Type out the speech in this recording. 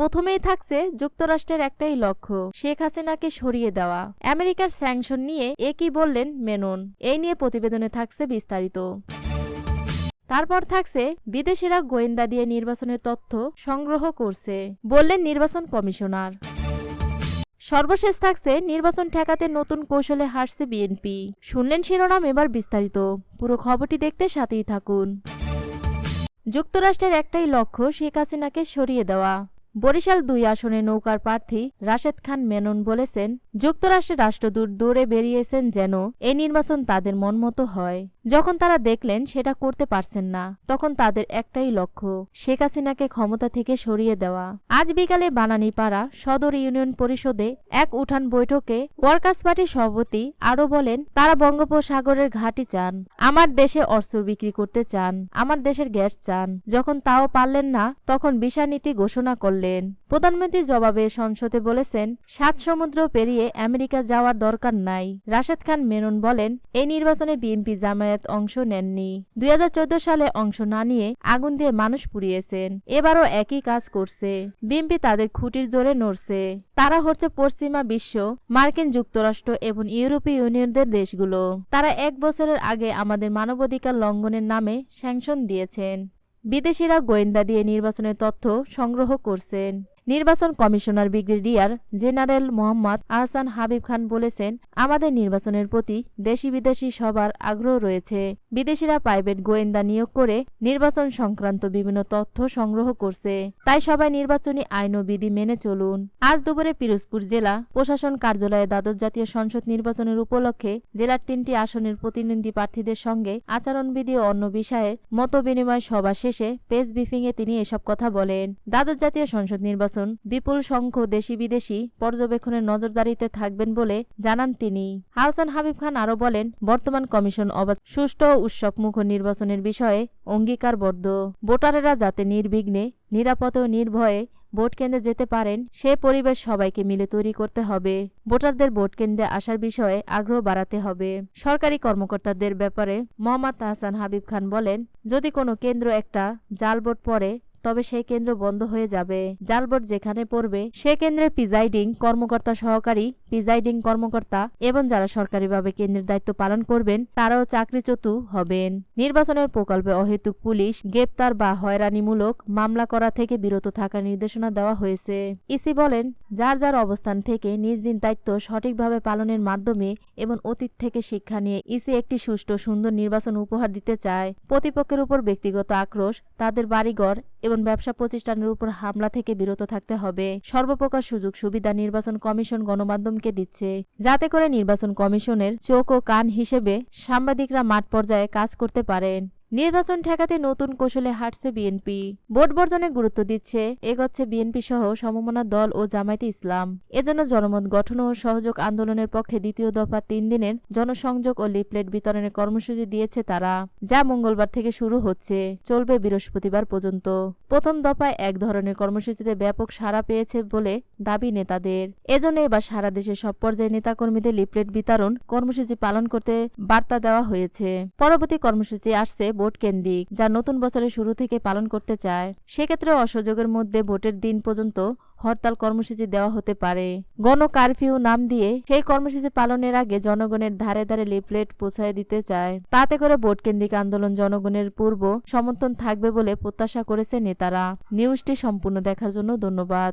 প্রথমেই থাকছে যুক্তরাষ্ট্রের একটাই লক্ষ্য, শেখ হাসিনাকে সরিয়ে দেওয়া। আমেরিকার স্যাংশন নিয়ে একই বললেন মেনন? এই নিয়ে প্রতিবেদনে থাকছে বিস্তারিত। তারপর থাকছে, বিদেশিরা গোয়েন্দা দিয়ে নির্বাচনের তথ্য সংগ্রহ করছে, বললেন নির্বাচন কমিশনার। সর্বশেষ থাকছে, নির্বাচন ঠেকাতে নতুন কৌশলে হারছে বিএনপি। শুনলেন শিরোনাম, এবার বিস্তারিত। পুরো খবরটি দেখতে সাথেই থাকুন। যুক্তরাষ্ট্রের একটাই লক্ষ্য, শেখ হাসিনাকে সরিয়ে দেওয়া। বরিশাল দুই আসনে নৌকার প্রার্থী রাশেদ খান মেনন বলেছেন, যুক্তরাষ্ট্রের রাষ্ট্রদূত দৌড়ে বেরিয়েছেন যেন এই নির্বাচন তাদের মনমতো হয়। যখন তারা দেখলেন সেটা করতে পারছেন না, তখন তাদের একটাই লক্ষ্য, শেখ হাসিনাকে ক্ষমতা থেকে সরিয়ে দেওয়া। আজ বিকালে বানানীপাড়া সদর ইউনিয়ন পরিষদে এক উঠান বৈঠকে ওয়ার্কার্স পার্টির সভাপতি আরও বলেন, তারা বঙ্গোপসাগরের ঘাঁটি চান, আমার দেশে অস্ত্র বিক্রি করতে চান, আমার দেশের গ্যাস চান। যখন তাও পারলেন না, তখন বিশা নীতি ঘোষণা করলেন। প্রধানমন্ত্রী জবাবে সংসদে বলেছেন, সাত সমুদ্র পেরিয়ে আমেরিকা যাওয়ার দরকার নাই। রাশেদ খান মেনন বলেন, এই নির্বাচনে বিএনপি জামায়াত অংশ নেননি। দুই সালে অংশ না নিয়ে আগুন দিয়ে মানুষ পুড়িয়েছেন। এবারও একই কাজ করছে। বিএনপি তাদের খুঁটির জোরে নড়ছে। তারা হচ্ছে পশ্চিমা বিশ্ব, মার্কিন যুক্তরাষ্ট্র এবং ইউরোপীয় ইউনিয়নদের দেশগুলো। তারা এক বছরের আগে আমাদের মানবাধিকার লঙ্ঘনের নামে স্যাংশন দিয়েছেন। বিদেশিরা গোয়েন্দা দিয়ে নির্বাচনের তথ্য সংগ্রহ করছেন। নির্বাচন commissioner brigadier general Mohammad Ahsan Habib Khan বলেছেন, আমাদের নির্বাচনের প্রতি দেশি বিদেশি সবার আগ্রহ রয়েছে। বিদেশিরা প্রাইভেট গোয়েন্দা নিয়োগ করে নির্বাচন সংক্রান্ত বিভিন্ন তথ্য সংগ্রহ করছে। তাই সবাই নির্বাচনী আইন ও বিধি মেনে চলুন। আজ দুপুরে পিরোজপুর জেলা প্রশাসন কার্যালয়ে দ্বাদশ জাতীয় সংসদ নির্বাচনের উপলক্ষে জেলার তিনটি আসনের প্রতিনিধি প্রার্থীদের সঙ্গে আচরণবিধি ও অন্য বিষয়ে মত বিনিময় সভা শেষে প্রেস ব্রিফিংয়ে তিনি এসব কথা বলেন। দ্বাদশ জাতীয় সংসদ নির্বাচন বিপুল সংখ্য দেশি বিদেশি পর্যবেক্ষণের নজরদারিতে থাকবেন বলে জানান তিনি। হাসান হাবিব খান আরও বলেন, বর্তমান কমিশন অবাধ, সুষ্ঠু ও উৎসবমুখ নির্বাচনের বিষয়ে অঙ্গীকারবদ্ধ। ভোটারেরা যাতে নির্বিঘ্নে, নিরাপদ ও নির্ভয়ে ভোট কেন্দ্রে যেতে পারেন, সে পরিবেশ সবাইকে মিলে তৈরি করতে হবে। ভোটারদের ভোট কেন্দ্রে আসার বিষয়ে আগ্রহ বাড়াতে হবে। সরকারি কর্মকর্তাদের ব্যাপারে মোহাম্মদ হাসান হাবিব খান বলেন, যদি কোনো কেন্দ্র একটা জাল ভোট পড়ে তবে সেই কেন্দ্র বন্ধ হয়ে যাবে। জালবট যেখানে পড়বে সে কেন্দ্রের প্রিজাইডিং কর্মকর্তা সহকারী প্রিজাইডিং কর্মকর্তা এবং যারা সরকারিভাবে কেন্দ্রের দায়িত্ব পালন করবেন, তারাও চাকরিচ্যুত হবেন। নির্বাচনের প্রকল্পে অহেতুক পুলিশ, গ্রেপ্তার বা হয়রানিমূলক মামলা করা থেকে বিরত থাকার নির্দেশনা দেওয়া হয়েছে। ইসি বলেন, যার যার অবস্থান থেকে নিজ দিন দায়িত্ব সঠিকভাবে পালনের মাধ্যমে এবং অতীত থেকে শিক্ষা নিয়ে ইসি একটি সুষ্ঠু, সুন্দর নির্বাচন উপহার দিতে চায়। প্রতিপক্ষের উপর ব্যক্তিগত আক্রোশ, তাদের বাড়িঘর এবং ব্যবসা প্রতিষ্ঠানের উপর হামলা থেকে বিরত থাকতে হবে। সর্বপ্রকার সুযোগ সুবিধা নির্বাচন কমিশন গণমাধ্যমকে দিচ্ছে। যাতে করে নির্বাচন কমিশনের চোখ ও কান হিসেবে সাংবাদিকরা মাঠ পর্যায়ে কাজ করতে পারেন। নির্বাচন ঠেকাতে নতুন কৌশলে হাঁটছে বিএনপি। ভোট বর্জনে গুরুত্ব দিচ্ছে, এগোচ্ছে বিএনপি সহ সমমনা দল ও জামায়াতে ইসলাম। এজন্য জনমত গঠন ও সহযোগ আন্দোলনের পক্ষে দ্বিতীয় দফা তিন দিনের জনসংযোগ ও লিফলেট বিতরণের কর্মসূচি দিয়েছে তারা, যা মঙ্গলবার থেকে শুরু হচ্ছে। চলবে বৃহস্পতিবার পর্যন্ত। প্রথম দফায় এক ধরনের কর্মসূচিতে ব্যাপক সাড়া পেয়েছে বলে দাবি নেতাদের। এজন্য এবার সারা দেশের সব পর্যায়ে নেতাকর্মীদের লিফলেট বিতরণ কর্মসূচি পালন করতে বার্তা দেওয়া হয়েছে। পরবর্তী কর্মসূচি আসছে ভোট কেন্দ্রিক, যা নতুন বছরের শুরু থেকে পালন করতে চায়। সেক্ষেত্রে অসহযোগের মধ্যে ভোটের দিন পর্যন্ত হরতাল কর্মসূচি দেওয়া হতে পারে। গণ কারফিউ নাম দিয়ে সেই কর্মসূচি পালনের আগে জনগণের ধারে ধারে লিফলেট পৌঁছায় দিতে চায়। তাতে করে ভোট কেন্দ্রিক আন্দোলন জনগণের পূর্ব সমর্থন থাকবে বলে প্রত্যাশা করেছে নেতারা। নিউজটি সম্পূর্ণ দেখার জন্য ধন্যবাদ।